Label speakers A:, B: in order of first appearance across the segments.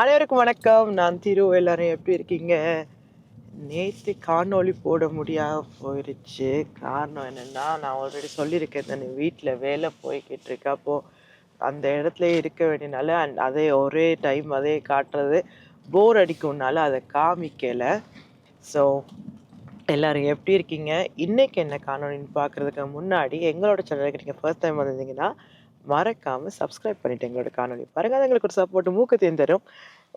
A: அனைவருக்கும் வணக்கம். நான் திரு எல்லாரும் எப்படி இருக்கீங்க? நேற்று காணொளி போட முடியாம போயிடுச்சு காரணம் என்னென்னா நான் ஆல்ரெடி சொல்லியிருக்கேன். தானே வீட்டில் வேலை போய்கிட்டு இருக்கு. அந்த இடத்துல இருக்க வேண்டியனால அந் அதே ஒரே டைம் அதே காட்டுறது. போர் அடிக்கும்னால அதை காமிக்கலை. ஸோ எல்லோரும் எப்படி இருக்கீங்க? இன்றைக்கி என்ன காணொலின்னு பார்க்கறதுக்கு முன்னாடி எங்களோட சேனலுக்கு நீங்கள் ஃபர்ஸ்ட் டைம் வந்திருந்தீங்கன்னா மறக்காம சப்ஸ்கிரைப் பண்ணிட்டு எங்களோட காணொலி பாருங்க. அது எங்களுக்கு ஒரு சப்போர்ட் மூக்கத்தையும் தரும்.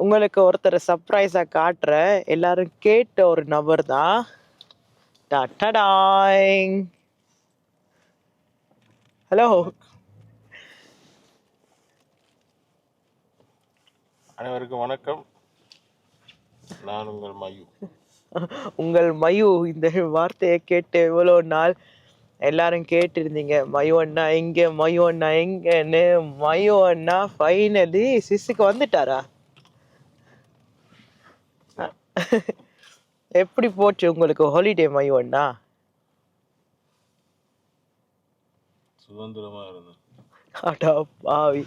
A: உங்களுக்கு ஒருத்தரை சர்ப்ரைஸாக காட்டுற எல்லாரும் கேட்ட ஒரு நபர் தான். டடடாய் ஹலோ
B: அனைவருக்கும் வணக்கம். நான் உங்கள் மயு.
A: உங்கள் மயு இந்த வார்த்தையை கேட்டு எவ்வளோ நாள் எல்லாரும் கேட்டிருந்தீங்க மயு அண்ணா எங்க? மயு அண்ணா எங்கன்னு? மயு அண்ணா ஃபைனலி சிஸ்ஸுக்கு வந்துட்டாரா? எப்படி போச்சு உங்களுக்கு ஹாலிடே மயு அண்ணா?
B: சுதந்திரமா இருந்தேன்.
A: அடா பாவி.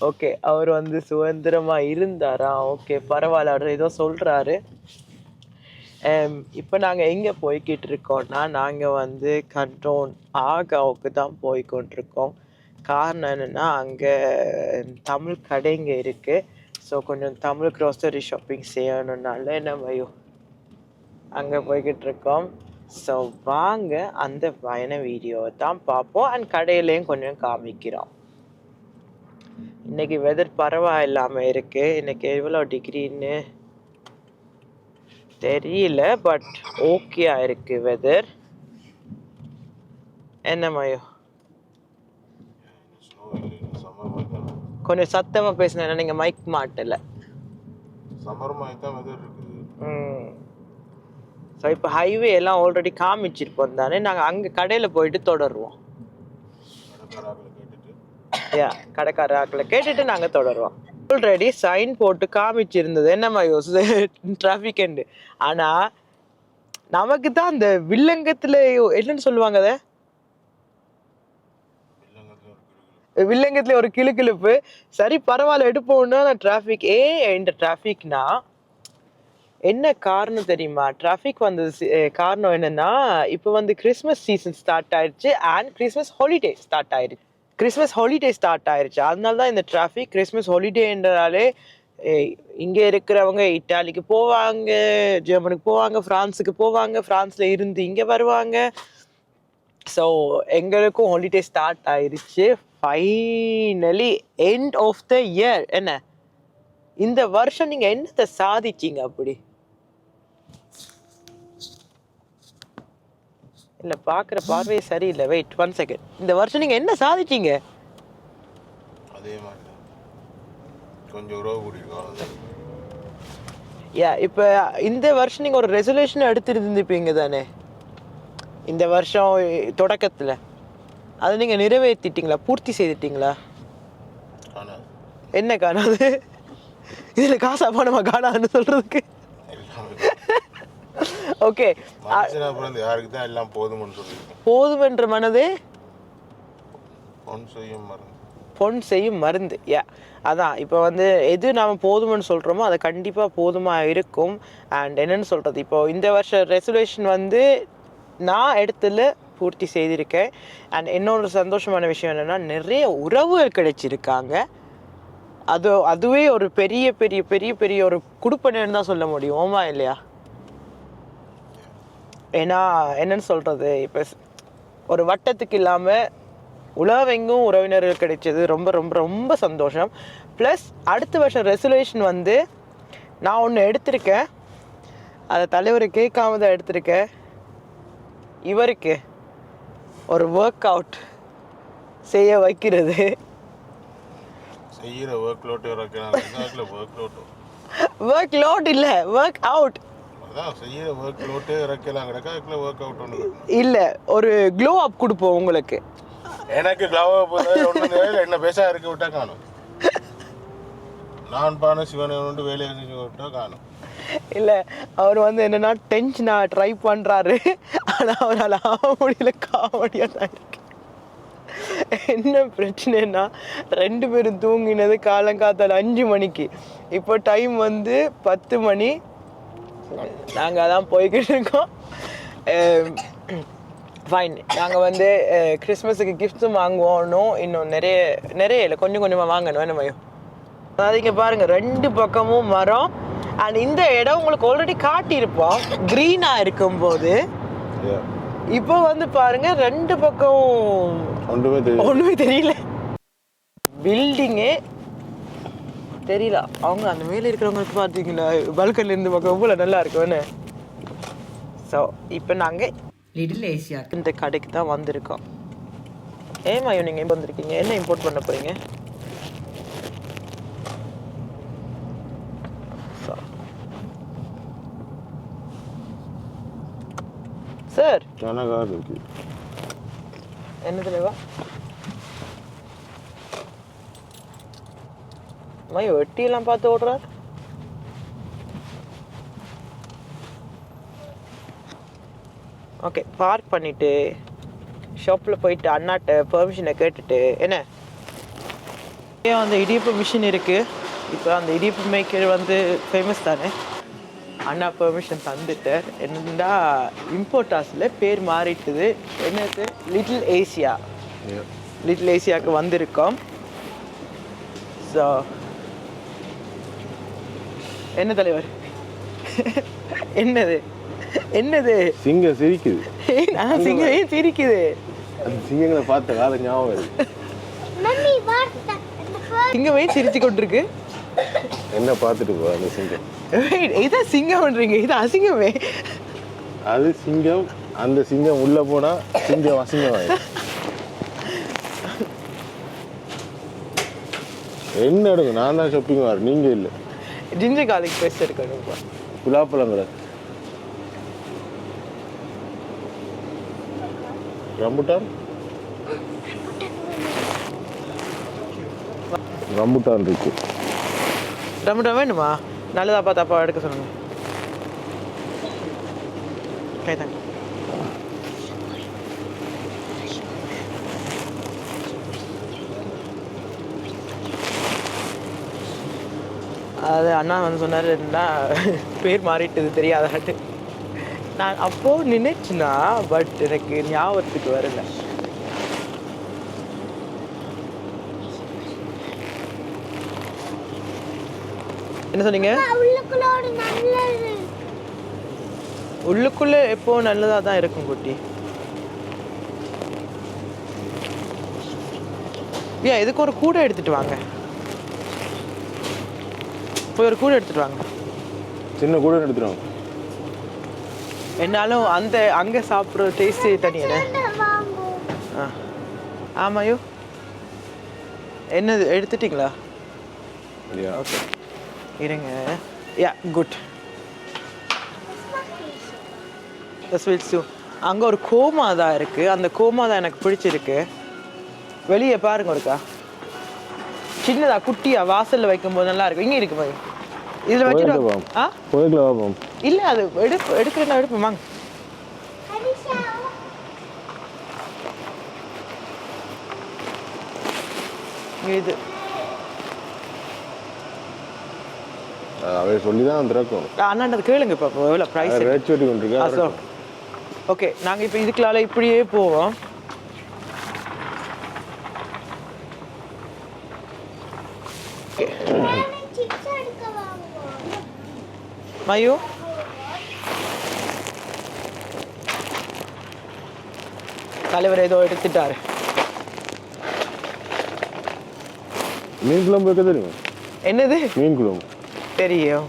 A: ஓகே அவர் வந்து சுதந்திரமா இருந்தாரா? ஓகே பரவாயில்ல அவர் ஏதோ சொல்றாரு. இப்போ நாங்கள் எங்கே போய்கிட்டு இருக்கோம்னா நாங்கள் வந்து கண்டோன் ஆகாவுக்கு தான் போய்கொண்டிருக்கோம் காரணம் என்னென்னா அங்கே தமிழ் கடைங்க இருக்குது ஸோ கொஞ்சம் தமிழ் க்ரோசரி ஷாப்பிங் செய்யணுன்னால என்ன பயோ அங்கே போய்கிட்டு இருக்கோம். ஸோ வாங்க அந்த பயண வீடியோவை தான் பார்ப்போம். அண்ட் கடையிலையும் கொஞ்சம் காமிக்கிறோம். இன்னைக்கு வெதர் பரவாயில்லாமல் இருக்குது இன்னைக்கு எவ்வளோ டிகிரின்னு தெரியல பட் ஓகேயா இருக்கு வெதர் என்ன மயோ? கொஞ்சம் சத்தமா பேசினா நீங்க மைக் மாட்டல. ஸோ இப்போ ஹைவே எல்லாம் ஆல்ரெடி காமிச்சிருப்போம் தானே நாங்கள் அங்கே கடையில் போயிட்டு தொடருவோம்.
B: கடைக்காராக்களை கேட்டுட்டு.
A: யா கடைக்கார ஆக்களை கேட்டுட்டு நாங்கள் தொடருவோம். ஆல்ரெடி சைன் போட்டு காமிச்சிருந்தது. என்னம்மா யோசிச்சு? டிராஃபிக் எண்டு ஆனால் நமக்கு தான் அந்த வில்லங்கத்தில் என்னன்னு சொல்லுவாங்க அதை? வில்லங்கத்துல ஒரு கிளு கிளுப்பு. சரி பரவாயில்ல எடுப்போம்னா டிராஃபிக் ஏ இந்த டிராஃபிக்னா என்ன காரணம் தெரியுமா? டிராஃபிக் வந்தது காரணம் என்னன்னா இப்போ வந்து கிறிஸ்மஸ் சீசன் ஸ்டார்ட் ஆயிடுச்சு அண்ட் கிறிஸ்மஸ் ஹாலிடே ஸ்டார்ட் ஆயிருச்சு. கிறிஸ்மஸ் ஹாலிடே ஸ்டார்ட் ஆயிருச்சு. அதனால தான் இந்த டிராஃபிக் கிறிஸ்மஸ் ஹாலிடேன்றாலே இங்கே இருக்கிறவங்க இட்டாலிக்கு போவாங்க ஜெர்மனுக்கு போவாங்க ஃப்ரான்ஸுக்கு போவாங்க ஃப்ரான்ஸில் இருந்து இங்கே வருவாங்க. ஸோ எங்களுக்கும் ஹாலிடே ஸ்டார்ட் ஆயிருச்சு. Finally end of the year என்ன? இந்த வருஷம் நீங்கள் என்னத்தை சாதிச்சிங்க அப்படி? இல்ல பாக்குற பார்வையே சரியில்லை. வெயிட் ஒன் செகண்ட் இந்த வருஷம் நீங்க என்ன சாதிச்சீங்க?
B: அதே மாதிரி கொஞ்சம் உறவு கூட்டியிருக்கோம்
A: யா இப்போ இந்த வருஷம் நீங்க ஒரு ரெசல்யூஷன் எடுத்திருந்திருப்பீங்க தானே? இந்த வருஷம் தொடக்கத்துல. அதை நீங்க நிறைவேற்றிட்டீங்களா? பூர்த்தி செய்துட்டீங்களா? என்ன காணாது? இதுல காசா பணமா காணாதுன்னு சொல்றதுக்கு.
B: எல்லாமே
A: ஓகே.
B: பிறந்து யாருக்கு தான் எல்லாம் போதும்னு
A: போதுமென்ற மனதே?
B: பொன் செய்யும் மருந்து.
A: பொன் செய்யும் மருந்து யா. அதான் இப்போ வந்து எது நாம் போதும்னு சொல்கிறோமோ அது கண்டிப்பாக போதுமாக இருக்கும். அண்ட் என்னன்னு சொல்கிறது இப்போ இந்த வருஷ ரெசல்யூஷன் வந்து நான் இடத்துல பூர்த்தி செய்திருக்கேன். அண்ட் இன்னொரு சந்தோஷமான விஷயம் என்னென்னா நிறைய உறவுகள் கிடைச்சிருக்காங்க. அது அதுவே ஒரு பெரிய பெரிய பெரிய பெரிய ஒரு குடுப்பனைன்னு தான் சொல்ல முடியும். ஓமா இல்லையா? ஏன்னா என்னன்னு சொல்கிறது இப்போ ஒரு வட்டத்துக்கு இல்லாமல் உலகெங்கும் உறவினர்கள் கிடைச்சது ரொம்ப ரொம்ப ரொம்ப சந்தோஷம். ப்ளஸ் அடுத்த வருஷம் ரெசல்யூஷன் வந்து நான் ஒன்று எடுத்திருக்கேன். அதை தலைவர் கேட்காம தான் எடுத்திருக்கேன். இவருக்கு ஒரு ஒர்க் அவுட் செய்ய வைக்கிறது.
B: செய்கிற ஒர்க் லோட்டு ஒர்க்
A: லோட் இல்லை ஒர்க் அவுட் இல்லை ஒரு க்ளோ அப் கொடுப்போம் உங்களுக்கு.
B: எனக்கு கிளவ ஒன்று என்ன பேச இருக்க விட்டா காணும். நான் பான சிவனை ஒன்று வேலையை செஞ்சு விட்டா காணும்.
A: இல்லை அவர் வந்து என்னன்னா டென்ஷனாக ட்ரை பண்ணுறாரு ஆனால் அவரால் ஆக முடியல காமெடியாக தான் இருக்கு. என்ன பிரச்சனைனா ரெண்டு பேரும் தூங்கினது காலங்காத்தால அஞ்சு மணிக்கு. இப்போ டைம் வந்து பத்து மணி நாங்கள் அதான் போய்கிட்டு இருக்கோம். ஃபைன் நாங்கள் வந்து கிறிஸ்மஸுக்கு கிஃப்ட்ஸும் வாங்குவோம். இன்னும் நிறைய நிறைய இல்லை. கொஞ்சம் கொஞ்சமாக வாங்கணும். என்ன மையம் அதாவது இங்கே பாருங்க. ரெண்டு பக்கமும் மரம். அண்ட் இந்த இடம் உங்களுக்கு ஆல்ரெடி காட்டியிருப்போம். க்ரீனாக இருக்கும்போது. இப்போ வந்து பாருங்க ரெண்டு பக்கம்
B: ஒன்றுமே
A: தெரியல. பில்டிங்கே தெரியல. அவங்க அந்த மேல இருக்கிறவங்களுக்கு பார்த்தீங்களா பல்கன்ல இருந்து பார்க்க எவ்வளோ நல்லா இருக்கும்னு. ஸோ இப்போ நாங்க லிட்டில் ஏசியா இந்த கடைக்கு தான் வந்திருக்கோம். ஏமா நீங்கள் இங்கே வந்திருக்கீங்க? என்ன இம்போர்ட் பண்ண போறீங்க? சார்
B: கனகாக இருக்கு
A: மையோ வெட்டியெல்லாம் பார்த்து ஓடுறார் ஓகே பார்க் பண்ணிட்டு ஷாப்பில் போயிட்டு அண்ணாட்ட பெர்மிஷனை கேட்டுட்டு என்ன? ஏன் அந்த இடியப்ப மிஷின் இருக்கு. இப்போ அந்த இடியப்ப மேக்கர் வந்து ஃபேமஸ் தானே? அண்ணா பெர்மிஷன் தந்துட்டு என்னடா இம்போர்ட்டாஸில் பேர் மாறிட்டுது. என்னது? Little Asia. லிட்டில் ஏசியாவுக்கு வந்திருக்கோம். ஸோ என்ன தலைவர்? என்னது? என்னது?
B: சிங்கம் சிரிக்குது.
A: நான் சிங்கம் ஏன் சிரிக்குது.
B: அந்த சிங்கங்களை பார்த்த கால ஞாபகம்
A: சிங்கம் சிரிச்சு கொண்டிருக்கு.
B: என்ன பார்த்துட்டு போ அந்த சிங்கம்?
A: இதான் சிங்கம்ன்றீங்க இது அசிங்கமே.
B: அது சிங்கம் அந்த சிங்கம் உள்ள போனா சிங்கம் அசிங்கம் என்ன எடுங்க நான் தான் ஷாப்பிங் வர நீங்க இல்ல.
A: ஜிஞ்சர் கார்லிக் பேஸ்ட் இருக்கணும்
B: குலாப்பழம் கடை ரம்புட்டான்? ரம்புட்டான் இருக்கு.
A: டொமேட்டோ வேணுமா? நல்லதா பார்த்து எடுக்க சொல்லுங்க ஓகே அது அண்ணா வந்து சொன்னார் என்ன பேர் மாறிட்டது தெரியாதாட்டு நான் அப்போ நினைச்சுனா பட் எனக்கு ஞாபகத்துக்கு வரல. என்ன சொன்னீங்க? உள்ளுக்குள்ள எப்போ நல்லதா. தான் இருக்கும் குட்டி. ஏன் இதுக்கு ஒரு கூடை எடுத்துட்டு வாங்க. போய் ஒரு கூடை எடுத்துட்டு வாங்க.
B: சின்ன கூட எடுத்துருவாங்க
A: என்னாலும் அந்த அங்க சாப்பிட்ற டேஸ்டே தனியானே ஆ. ஆமாயோ. என்னது எடுத்துட்டீங்களா? ஓகே. இருங்க. யா குட். ஸ்வீட்ஸ் டூ அங்கே ஒரு கோமா தான் இருக்கு. அந்த கோமா தான் எனக்கு பிடிச்சிருக்கு. வெளியே பாருங்க ஒருக்கா. சின்னதா குட்டியா வாசல்ல வைக்கும்போது நல்லா இருக்கும். இங்க இருக்கு பாரு. இதுல வச்சுட்டு ஆ?
B: போய்க்கலாம் பார்ப்போம்
A: இல்ல அது எடுப்பு எடுக்கிறேன்னா எடுப்பேன் வாங்க. இது.
B: அவை சொல்லி தான் திறக்கும்.
A: அண்ணாண்டது கேளுங்க இப்போ எவ்வளோ ப்ரைஸ்
B: ரேட் வெட்டி கொண்டிருக்கா
A: ஓகே நாங்க இப்போ இதுக்குள்ளால இப்படியே போவோம்.
C: வாங்குவோம்
A: மயு தலைவர் ஏதோ எடுத்துட்டாரு.
B: மீன் குழம்பு வைக்க தெரியும்?
A: என்னது?
B: மீன் குழம்பு.
A: தெரியும்.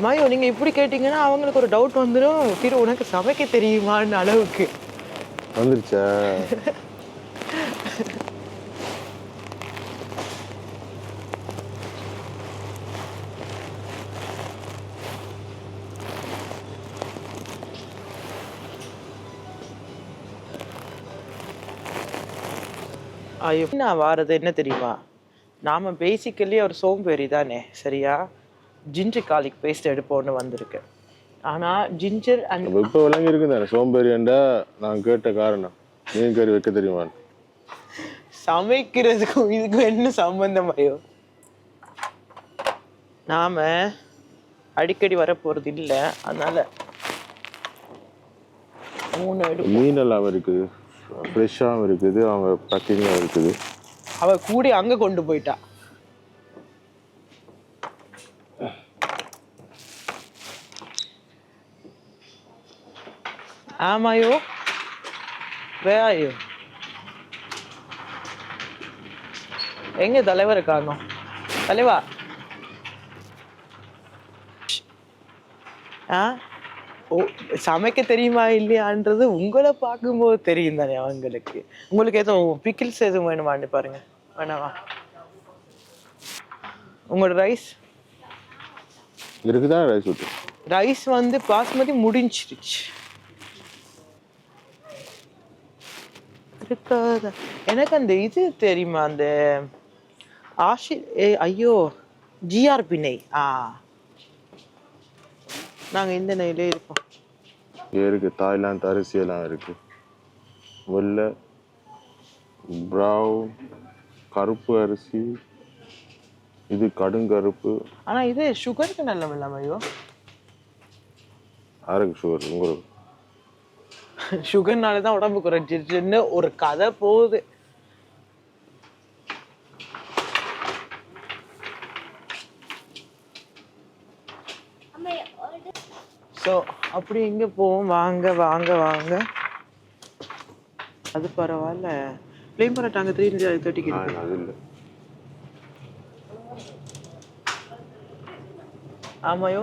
A: மயோ நீங்க இப்படி கேட்டீங்கன்னா அவங்களுக்கு ஒரு டவுட் வந்துடும் திரு உனக்கு சமைக்க தெரியுமான்னு அளவுக்கு.
B: வந்துருச்சா?
A: ஐயோ நான் வாரது என்ன தெரியுமா? நாம பேசிக்கலி ஒரு சோம்பேறி தானே சரியா? ஜிஞ்சர் கார்லிக் பேஸ்ட் எடுப்போன்னு வந்திருக்கு. ஆனா ஜிஞ்சர் அண்ட்
B: இப்ப விளங்கி இருக்கு தானே சோம்பேறியண்டா நான் கேட்ட காரணம். மீன் கறி வைக்க தெரியுமா?
A: சமைக்கிறதுக்கும் இதுக்கும் என்ன சம்பந்தம் ஐயோ? நாம அடிக்கடி வர போறது இல்ல அதனால மூணு
B: மீன் எல்லாம் இருக்குது ஃப்ரெஷ்ஷாகவும் இருக்குது அவங்க பேக்கிங்காக இருக்குது.
A: அவ கூடி அங்க கொண்டு போயிட்டா. ஆமாயோ வேயோ எங்க தலைவர் காணோம்? தலைவா. ஆ? ஓ சமைக்க தெரியுமா இல்லையான்றது உங்களை பார்க்கும்போது தெரியும் தானே அவங்களுக்கு. உங்களுக்கு எதுவும் பிக்கிள்ஸ் எதுவும் வேணுமான்னு பாருங்க. வேணாமா உங்களோட ரைஸ்
B: இருக்குதா ரைஸ்
A: ரைஸ் வந்து பாஸ்மதி முடிஞ்சிருச்சு. இருக்காதா? எனக்கு அந்த இது தெரியுமா அந்த ஆஷி ஐயோ ஜிஆர்பி நெய். ஆ. நாங்க இந்த நெய்லே இருப்போம்.
B: இங்கே இருக்குது தாய்லாந்து அரிசி எல்லாம் இருக்குது வெள்ளை ப்ரௌன் கருப்பு அரிசி இது கடுங்கருப்பு
A: ஆனா இது சுகருக்கு நல்ல இல்லாம ஐயோ.
B: யாருக்கு சுகர் உங்களுக்கு.
A: சுகர்னால தான் உடம்பு குறைஞ்சிருச்சுன்னு ஒரு கதை போகுது
C: அம்மா ஒரு
A: ஸோ அப்படி எங்கே போவோம். வாங்க வாங்க வாங்க. அது பரவாயில்ல. ப்ளேம் பண்ணிட்டாங்க த்ரீ தேர்ட்டிக்கு
B: ஆ, அது இல்லை.
A: ஆமாயோ?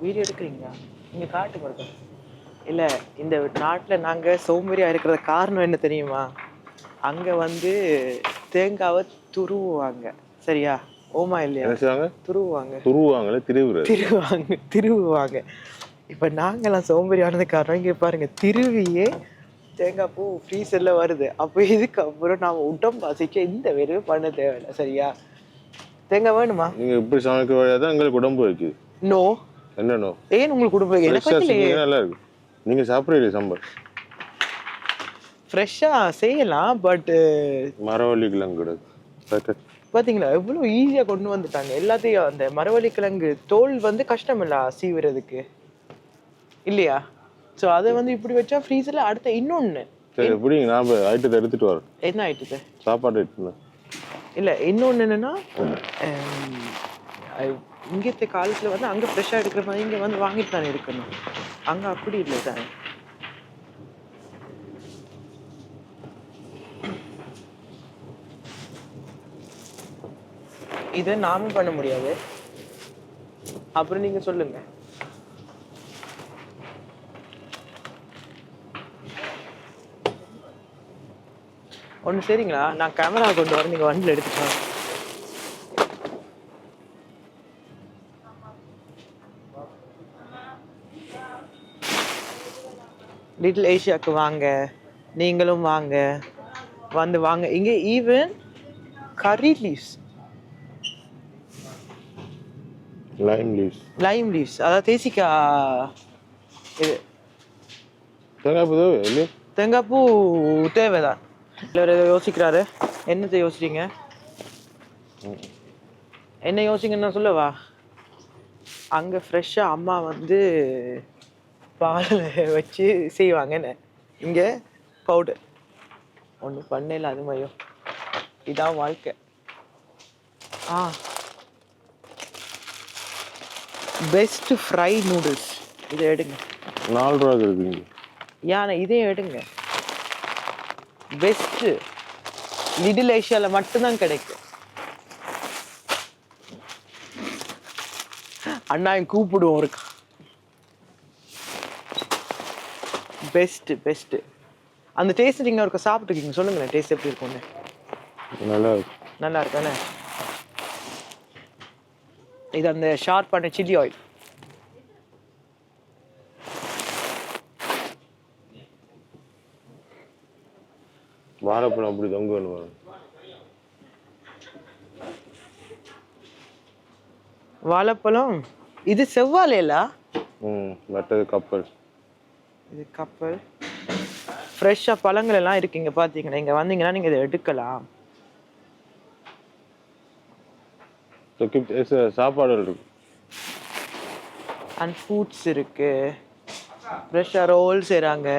A: வீடியோ எடுக்கிறீங்களா? நீங்கள் காட்டு பாருங்க இல்லை இந்த நாட்டில் நாங்கள் சோம்பேறியாக இருக்கிற காரணம் என்ன தெரியுமா? அங்கே வந்து தேங்காவை துருவுவாங்க. சரியா? ஓமா இல்லையா?
B: என்ன
A: துருவுவாங்க.
B: துருவாங்களே திருவுறது.
A: திருவாங்க திருவுவாங்க. இப்போ நாங்கெல்லாம் சோம்பேறியானது காரணம் இங்கே பாருங்க திருவியே தேங்காய் பூ ஃப்ரீசரில் வருது. அப்போ இதுக்கப்புறம் நாம் உடம் பாசிக்க இந்த வெறும் பண்ண தேவையில்லை சரியா? தேங்காய் வேணுமா?
B: நீங்கள் இப்படி சமைக்க வழியாக தான் எங்களுக்கு உடம்பு வைக்குது
A: நோ
B: என்னன்னோ
A: ஏன் உங்களுக்கு வைக்கலையே
B: செஞ்சீங்கன்னா நல்லா இருக்கு நீங்கள் சாப்பிட்றீங்க சாம்பார்?
A: ஃப்ரெஷ்ஷாக செய்யலாம் பட்
B: மரவள்ளி கிழங்கு பேக்கெட்
A: பார்த்தீங்களா எவ்வளோ ஈஸியாக கொண்டு வந்துட்டாங்க. எல்லாத்தையும் அந்த மரவள்ளி கிழங்கு தோல் வந்து கஷ்டம் இல்லை சீவுறதுக்கு. இல்லையா? ஸோ அதை வந்து இப்படி வச்சா ஃப்ரீசரில் அடுத்த இன்னொன்று
B: சரி எப்படிங்க நான் ஐட்டத்தை எடுத்துட்டு வரேன்.
A: என்ன ஆயிட்டுது
B: சாப்பாடு எடுத்துன்னு
A: இல்லை இன்னொன்று என்னன்னா இங்கத்த காலத்தில் வந்து அங்கே ஃப்ரெஷ்ஷாக எடுக்கிற மாதிரி இங்கே வந்து வாங்கிட்டு தானே இருக்கணும் அங்கே அப்படி இல்லை தானே இது நாமும் பண்ண முடியாது. அப்புறம் நீங்க சொல்லுங்க. ஒன்று சரிங்களா? நான் கேமரா கொண்டு வரேன். நீங்கள் வண்டியில் எடுத்துக்கலாம் லிட்டில் ஏஷியாவுக்கு வாங்க. நீங்களும் வாங்க. வந்து வாங்க. இங்கே even curry leaves
B: lime leaves
A: lime leaves அதாவது தேசிக்காய் இது.
B: தேங்காய் பூ தேவை இல்லையே?
A: தேங்காய் பூ தேவைதான். இல்லை ஏதோ யோசிக்கிறாரு. என்னத்தை யோசிச்சீங்க என்ன யோசிங்கன்னு சொல்லவா? அங்கே ஃப்ரெஷ்ஷாக அம்மா வந்து பால் வச்சு செய்வாங்க. என்ன? இங்கே பவுடர் ஒன்றும் பண்ணல அது மையம் இதான் வாழ்க்கை. ஆ. பெஸ்ட் ஃப்ரை நூடுல்ஸ் இதை எடுங்க.
B: நாலு ரூபாய்க்கு இருக்குங்க
A: யானை இதே எடுங்க. பெஸ்ட்டு லிடில் ஏஷியாவில் மட்டும்தான் கிடைக்கும். அண்ணா கூப்பிடுவோம் இருக்கா பெஸ்ட்டு பெஸ்ட்டு அந்த டேஸ்ட் நீங்கள் ஒருக்க சாப்பிட்டுருக்கீங்க சொல்லுங்களேன் டேஸ்ட் எப்படி இருக்கும்னு.
B: நல்லா இருக்கு
A: நல்லா இருக்கானே இது அந்த ஷார்ப்பான சில்லி ஆயில்
B: வாழைப்பழம் அப்படி தொங்க வேணும்
A: வாழைப்பழம் இது செவ்வாழைலா
B: ம் மற்றது கப்பல்.
A: இது கப்பல். ஃப்ரெஷ்ஷாக பழங்கள் எல்லாம் இருக்கு இங்கே பார்த்தீங்கன்னா இங்கே வந்தீங்கன்னா நீங்கள் இதை எடுக்கலாம்.
B: சாப்பாடு இருக்கு.
A: அண்ட் ஃப்ரூட்ஸ் இருக்கு. ஃப்ரெஷ்ஷாக ரோல் செய்கிறாங்க